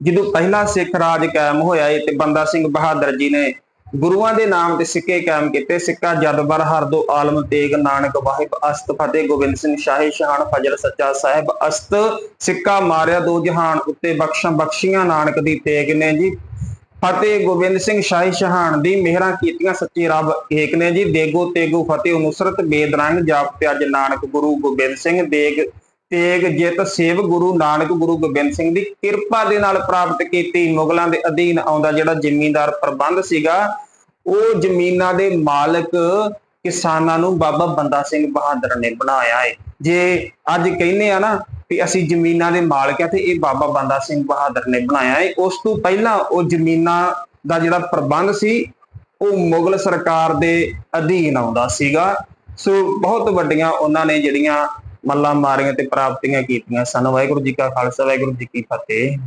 ਜਦੋਂ ਪਹਿਲਾ ਸਿੱਖ ਰਾਜ ਕਾਇਮ ਹੋਇਆ ਏ ਤੇ ਬੰਦਾ ਸਿੰਘ ਬਹਾਦਰ ਜੀ ਨੇ ਗੁਰੂਆਂ ਦੇ ਨਾਮ ਤੇ ਸਿੱਕੇ ਕਾਇਮ ਕੀਤੇ, ਸਿੱਕਾ ਜਦਬਰ ਹਰਦੋ ਆਲਮ ਤੇਗ, ਨਾਨਕ ਵਾਹਿਬ ਅਸਤ ਫਤਿਹ ਗੋਬਿੰਦ ਸਿੰਘ ਸ਼ਾਹੀ ਸ਼ਹਾਨ ਫਜਰ ਸੱਚਾ ਸਾਹਿਬ ਅਸਤ ਸਿੱਕਾ ਮਾਰਿਆ ਦੋ ਜਹਾਨ ਉੱਤੇ ਬਖਸ਼ਾਂ ਬਖਸ਼ੀਆਂ ਨਾਨਕ ਦੀ ਤੇਗ ਨੇ ਜੀ। ਫਤਿਹ ਗੋਬਿੰਦ ਸਿੰਘ ਸ਼ਾਹੀ ਸ਼ਹਾਨ ਦੀ ਮਿਹਰਾਂ ਕੀਤੀਆਂ ਸੱਚੇ ਰੱਬ ਏਕ ਨੇ ਜੀ। ਦੇਗੋ ਤੇਗੋ ਫਤਿਹ ਅਨੁਸਰਤ ਬੇਦਰੰਗ ਜਾਪ ਤੇ ਅੱਜ ਨਾਨਕ ਗੁਰੂ ਗੋਬਿੰਦ ਸਿੰਘ ਦੇਗ ਤੇਗ ਜਿਤ ਸੇਵ ਗੁਰੂ ਨਾਨਕ ਗੁਰੂ ਗੋਬਿੰਦ ਸਿੰਘ ਦੀ ਕਿਰਪਾ ਦੇ ਨਾਲ ਪ੍ਰਾਪਤ ਕੀਤੀ। ਮੁਗਲਾਂ ਦੇ ਅਧੀਨ ਆਉਂਦਾ ਜਿਹੜਾ ਜ਼ਿਮੀਂਦਾਰ ਪ੍ਰਬੰਧ ਸੀਗਾ, ਉਹ ਜ਼ਮੀਨਾਂ ਦੇ ਮਾਲਕ ਕਿਸਾਨਾਂ ਨੂੰ ਬਾਬਾ ਬੰਦਾ ਸਿੰਘ ਬਹਾਦਰ ਨੇ ਬਣਾਇਆ ਹੈ ਜੇ ਅੱਜ ਕਹਿੰਦੇ ਆ ਨਾ ਵੀ ਅਸੀਂ ਜ਼ਮੀਨਾਂ ਦੇ ਮਾਲਕ ਆ ਤੇ ਇਹ ਬਾਬਾ ਬੰਦਾ ਸਿੰਘ ਬਹਾਦਰ ਨੇ ਬਣਾਇਆ ਹੈ ਉਸ ਤੋਂ ਪਹਿਲਾਂ ਉਹ ਜ਼ਮੀਨਾਂ ਦਾ ਜਿਹੜਾ ਪ੍ਰਬੰਧ ਸੀ, ਉਹ ਮੁਗਲ ਸਰਕਾਰ ਦੇ ਅਧੀਨ ਆਉਂਦਾ ਸੀਗਾ। ਸੋ ਬਹੁਤ ਵੱਡੀਆਂ ਉਹਨਾਂ ਨੇ ਜਿਹੜੀਆਂ ਮੱਲਾਂ ਮਾਰੀਆਂ ਤੇ ਪ੍ਰਾਪਤੀਆਂ ਕੀਤੀਆਂ ਸਨ। ਵਾਹਿਗੁਰੂ ਜੀ ਕਾ ਖਾਲਸਾ ਵਾਹਿਗੁਰੂ ਜੀ ਕੀ ਫਤਿਹ।